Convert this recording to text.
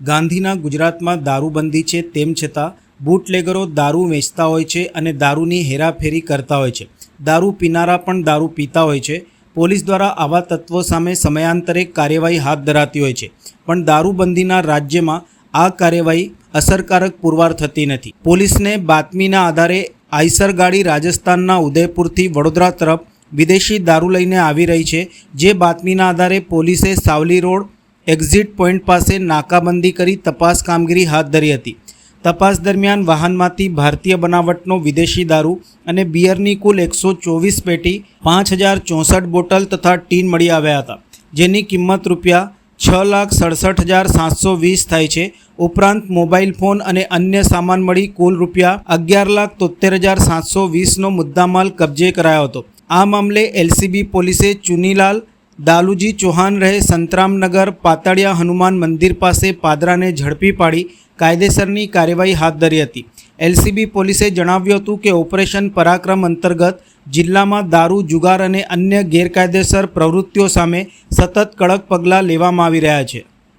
ગાંધીના ગુજરાતમાં દારૂબંધી છે તેમ છતાં બુટલેગરો દારૂ વેચતા હોય છે અને દારૂની હેરાફેરી કરતા હોય છે. દારૂ પીનારા પણ દારૂ પીતા હોય છે. પોલીસ દ્વારા આવા તત્વો સામે સમયાંતરે કાર્યવાહી હાથ ધરાતી હોય છે. પણ દારૂબંધીના રાજ્યમાં આ કાર્યવાહી અસરકારક પુરવાર થતી નથી. પોલીસને બાતમીના આધારે આઈસર ગાડી રાજસ્થાનના ઉદયપુરથી વડોદરા તરફ વિદેશી દારૂ લઈને આવી રહી છે. જે બાતમીના આધારે પોલીસે સાવલી રોડ એક્ઝિટ પોઈન્ટ પાસે નાકાબંધી કરી તપાસ કામગીરી હાથ ધરી હતી. તપાસ દરમિયાન વાહનમાંથી ભારતીય બનાવટનો વિદેશી દારૂ અને બિયરની કુલ એકસો ચોવીસ પેટી, પાંચ હજાર ચોસઠ બોટલ તથા ટીન મળી આવ્યા હતા, જેની કિંમત રૂપિયા છ લાખ સડસઠ હજાર સાતસો વીસ થાય છે. ઉપરાંત મોબાઈલ ફોન અને અન્ય સામાન મળી કુલ રૂપિયા અગિયાર લાખ તોતેર હજાર સાતસો વીસનો મુદ્દામાલ કબજે કરાયો હતો. આ મામલે એલસીબી પોલીસે ચુનીલાલ દાલુજી ચૌહાણ રહે સંતરામનગર પાતળિયા હનુમાન મંદિર પાસે પાદરાને ઝડપી પાડી કાયદેસરની કાર્યવાહી હાથ ધરી હતી. એલસીબી પોલીસે જણાવ્યું હતું કે ઓપરેશન પરાક્રમ અંતર્ગત જિલ્લામાં દારૂ, જુગાર અને અન્ય ગેરકાયદેસર પ્રવૃત્તિઓ સામે સતત કડક પગલાં લેવામાં આવી રહ્યા છે.